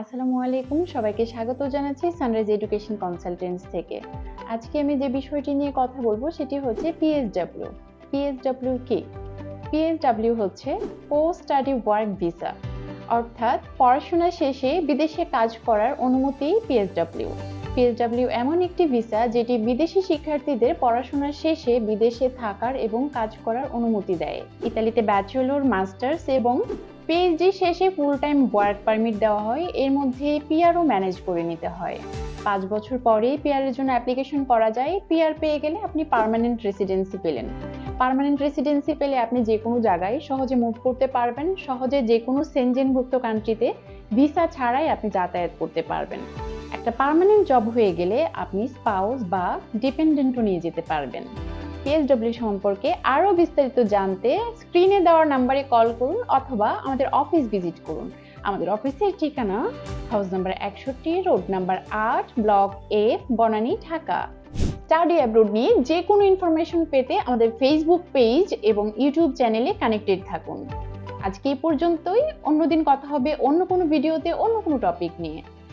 আসসালামু আলাইকুম। সবাইকে স্বাগত জানাচ্ছি সানরাইজ এডুকেশন কনসালটেন্স থেকে। আজকে আমি যে বিষয়টি নিয়ে কথা বলব সেটি হচ্ছে পিএসডাব্লিউ পিএসডাব্লিউ কি? পিএসডাব্লিউ হচ্ছে পোস্ট স্টাডি ওয়ার্ক ভিসা অর্থাৎ পড়াশোনা শেষে বিদেশে কাজ করার অনুমতি পিএসডব্লিউ পিএসডব্লিউ এমন একটি ভিসা যেটি বিদেশি শিক্ষার্থীদের পড়াশোনা শেষে বিদেশে থাকার এবং কাজ করার অনুমতি দেয়। ইতালিতে ব্যাচেলর মাস্টার্স এবং পিএইচডি শেষে ফুল টাইম ওয়ার্ক পারমিট দেওয়া হয়। এর মধ্যে পিআরও ম্যানেজ করে নিতে হয়। পাঁচ বছর পরে পিআরের জন্য অ্যাপ্লিকেশন করা যায়। পিআর পেয়ে গেলে আপনি পার্মানেন্ট রেসিডেন্সি পেলেন। পার্মানেন্ট রেসিডেন্সি পেলে আপনি যে কোনো জায়গায় সহজে মুভ করতে পারবেন। সহজে যে কোনো সেনজেনভুক্ত কান্ট্রিতে ভিসা ছাড়াই আপনি যাতায়াত করতে পারবেন। একটা পার্মানেন্ট জব হয়ে গেলে আপনি স্পাউস বা ডিপেন্ডেন্টও নিয়ে যেতে পারবেন। পিএসডব্লিউ সম্পর্কে আরও বিস্তারিত জানতে স্ক্রিনে দেওয়ার নাম্বারে কল করুন অথবা আমাদের অফিস ভিজিট করুন। আমাদের অফিসের ঠিকানা হাউস নাম্বার একষট্টি রোড নাম্বার আট block A Banani, Dhaka. Study abroad নিয়ে যে কোনো ইনফরমেশন পেতে আমাদের ফেসবুক পেজ এবং ইউটিউব চ্যানেলে কানেক্টেড থাকুন। আজকে এই পর্যন্তই। অন্যদিন কথা হবে অন্য কোনো ভিডিওতে অন্য কোনো টপিক নিয়ে।